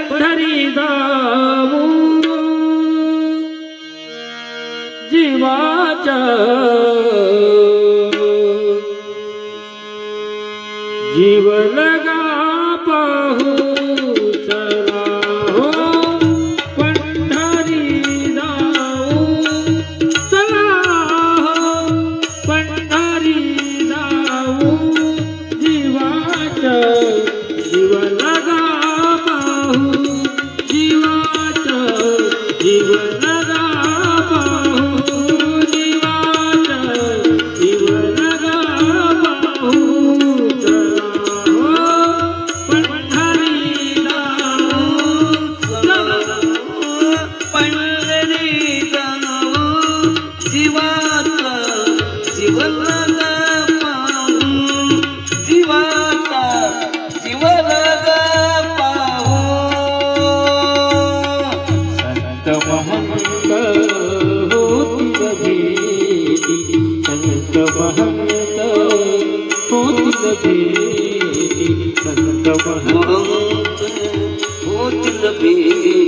पंढरी जाऊ. जीवाच्या favorite. बेटी संत महंत होत बेटी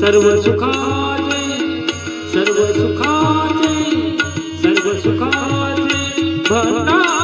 सर्व सुखाचे सर्व सुखाचे सर्व सुखाचे भंडार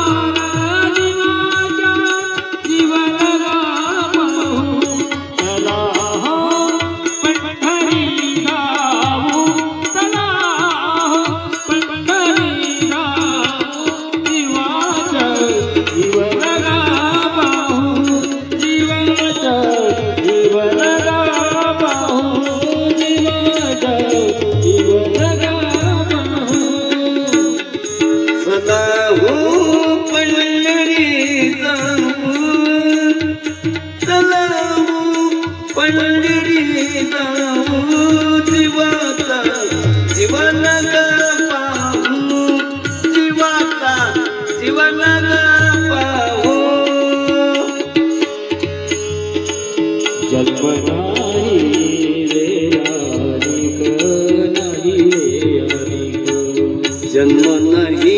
जन्म नाही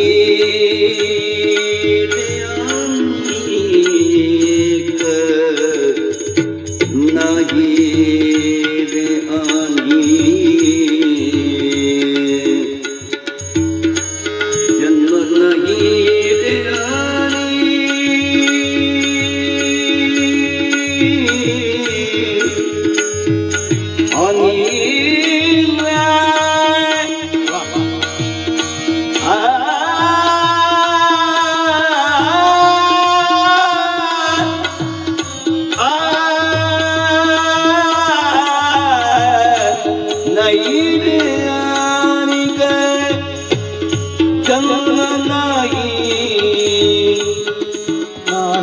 नाही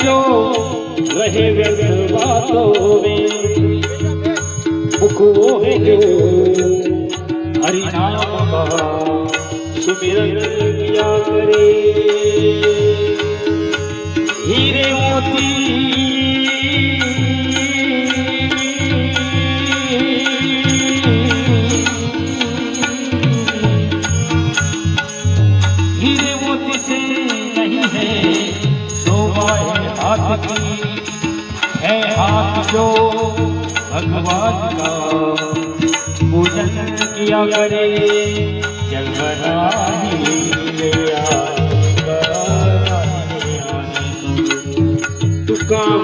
વાતો રહે વ્યર્થ વાતો મે મુકવો હે જો હરિ નામ કા સુમિરન કિયા કરે હીરે મોતી भगवान का? पूजन किया करे जग दुकान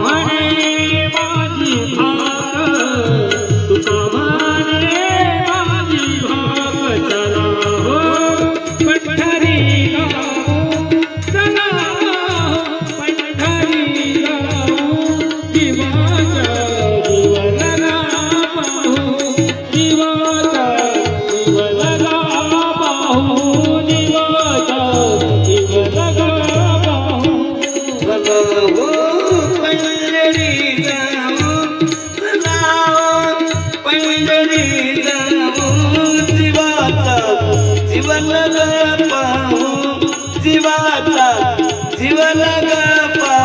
जीवन ग